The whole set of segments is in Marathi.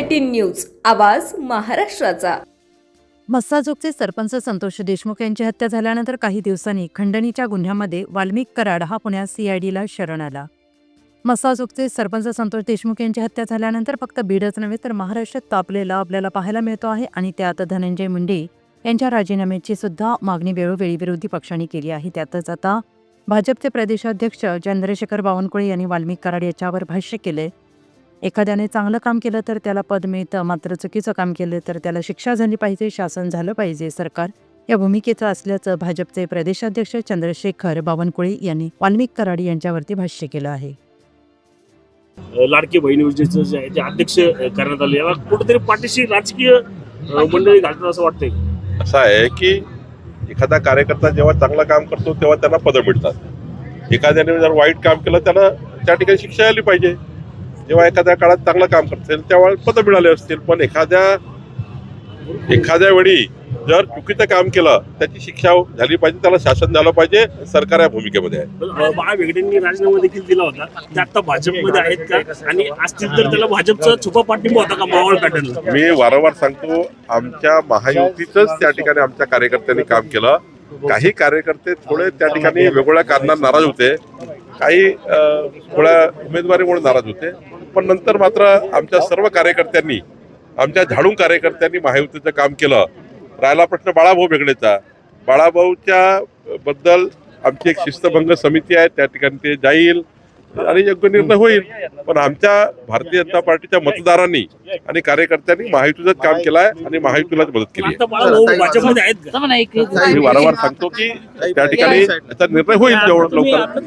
एटीन न्यूज आवाज महाराष्ट्राचा. मस्साजोगचे सरपंच संतोष देशमुख यांची हत्या झाल्यानंतर काही दिवसांनी खंडणीच्या गुन्ह्यामध्ये वाल्मिक कराड हा पुण्यात सीआयडीला शरण आला. मस्साजोगचे सरपंच संतोष देशमुख यांची हत्या झाल्यानंतर फक्त बीडच नव्हे तर महाराष्ट्रात तापलेला आपल्याला पाहायला मिळतो आहे आणि त्यात धनंजय मुंडे यांच्या राजीनाम्याची सुद्धा मागणी वेळोवेळी विरोधी पक्षांनी केली आहे. त्यातच आता भाजपचे प्रदेशाध्यक्ष चंद्रशेखर बावनकुळे यांनी वाल्मिक कराड याच्यावर भाष्य केले एखाद्याने चांगलं काम केलं तर त्याला पद मिळतं मात्र चुकीचं काम केलं तर त्याला शिक्षा झाली पाहिजे शासन झालं पाहिजे सरकार या भूमिकेचं असल्याचं भाजपचे प्रदेशाध्यक्ष चंद्रशेखर बावनकुळे यांनी वाल्मिक कराड यांच्यावरती भाष्य केलं आहे. लाडकी बहीण योजनेचं जे आहे ते अध्यक्ष करण्यात आले. याला कुठेतरी पाठीशी राजकीय मंडळी घालतात असं वाटतंय. असं आहे की एखादा कार्यकर्ता जेव्हा चांगलं काम करतो तेव्हा त्यांना पदं मिळतात. एखाद्याने जर वाईट काम केलं त्याला त्या ठिकाणी शिक्षा आली पाहिजे. जेव्हा एखाद्या काळात चांगलं काम करत असेल तेव्हा पदं मिळाले असतील. पण एखाद्या एखाद्या वेळी जर चुकीचं काम केलं त्याची शिक्षा झाली पाहिजे त्याला शासन झालं पाहिजे सरकार या भूमिकेमध्ये आहे. राजीनामा देखील दिला होता. ते आता भाजपमध्ये आहेत का? आणि असतील तर त्याला भाजपचा छुपा पाठिंबा होता का मावळ मी वारंवार सांगतो आमच्या महायुतीचंच त्या ठिकाणी आमच्या कार्यकर्त्यांनी काम केलं. काही कार्यकर्ते थोडे त्या ठिकाणी वेगवेगळ्या कारणांना नाराज होते. काही थोड्या उमेदवारीमुळे नाराज होते. पण नंतर मात्र आमच्या सर्व कार्यकर्त्यांनी आमच्या झाडून कार्यकर्त्यांनी महायुतीचं काम केलं. राहिला प्रश्न बाळाभाऊ बेगडेचा. बाळाभाऊच्या बद्दल आमची एक शिस्तभंग समिती आहे त्या ठिकाणी ते जाईल. आणि योग्य निर्णय होईल. पण आमच्या भारतीय जनता पार्टीच्या मतदारांनी आणि कार्यकर्त्यांनी महायुतीचं काम केलं आहे आणि महायुतीलाच मदत केली आहे. मी वारंवार सांगतो की त्या ठिकाणी याचा निर्णय होईल जेवढं लवकर.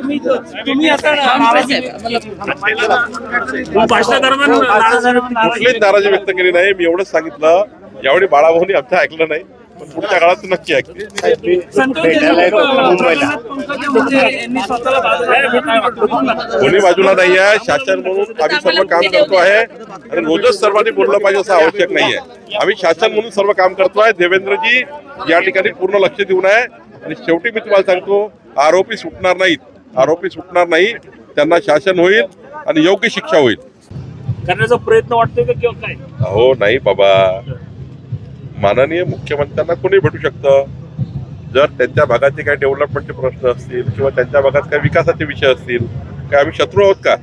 कुठलीच नाराजी व्यक्त केली नाही. मी एवढंच सांगितलं. यावेळी बाळाभाऊनी आमचं ऐकलं नाही. पण पुढच्या काळात नक्की ऐकतील. कोणी बाजूला नाही आहे. शासन म्हणून आम्ही सर्व काम करतो आहे. आणि रोजच सर्वांनी बोललं पाहिजे असं आवश्यक नाही आहे आम्ही शासन म्हणून सर्व काम करतो आहे. देवेंद्रजी या ठिकाणी पूर्ण लक्ष देऊन आहे. आणि शेवटी मी तुम्हाला सांगतो आरोपी सुटणार नाहीत. आरोपी सुटणार नाही. त्यांना शासन होईल आणि योग्य शिक्षा होईल. करण्याचा प्रयत्न वाटतोय का किंवा काय? हो नाही बाबा. माननीय मुख्यमंत्र्यांना कोणी भेटू शकतं? जर त्यांच्या भागाचे काही डेव्हलपमेंटचे प्रश्न असतील किंवा त्यांच्या भागात काही विकासाचे विषय असतील काय आम्ही शत्रू आहोत का?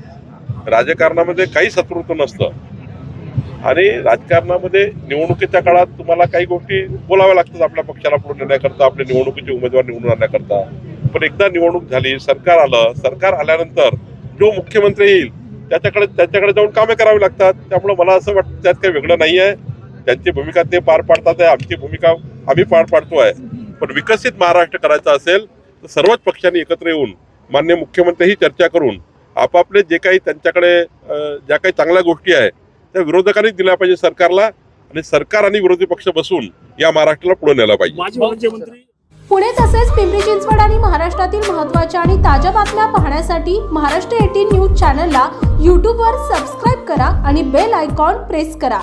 राजकारणामध्ये काही शत्रुत्व नसतं. आणि राजकारणामध्ये निवडणुकीच्या काळात तुम्हाला काही गोष्टी बोलाव्या लागतात आपल्या पक्षाला पुढे नेण्याकरता आपल्या निवडणुकीचे उमेदवार निवडून आणण्याकरता. पण एकदा निवडणूक झाली सरकार आलं सरकार आल्यानंतर जो मुख्यमंत्री येईल त्याच्याकडे त्याच्याकडे जाऊन कामे करावी लागतात. त्यामुळे मला असं वाटतं त्यात काही वेगळं नाही आहे त्यांची भूमिका ते पार पाडतात आहे आमची भूमिका आम्ही पार पाडतो आहे पण विकसित महाराष्ट्र करायचा असेल तर सर्वच पक्षांनी एकत्र येऊन मान्य मुख्यमंत्रीही चर्चा करून आपापले जे काही त्यांच्याकडे ज्या काही चांगल्या गोष्टी आहे त्या विरोधकांनी दिल्या पाहिजे सरकारला आणि सरकार आणि विरोधी पक्ष बसून या महाराष्ट्राला पुढे नेला पाहिजे. पुणे तसेच पिंपरी चिंचवड आणि महाराष्ट्रातील महत्त्वाच्या आणि ताज्या बातम्या पाहण्यासाठी महाराष्ट्र एटीन न्यूज चॅनलला यूट्यूबवर सबस्क्राईब करा आणि बेल आयकॉन प्रेस करा.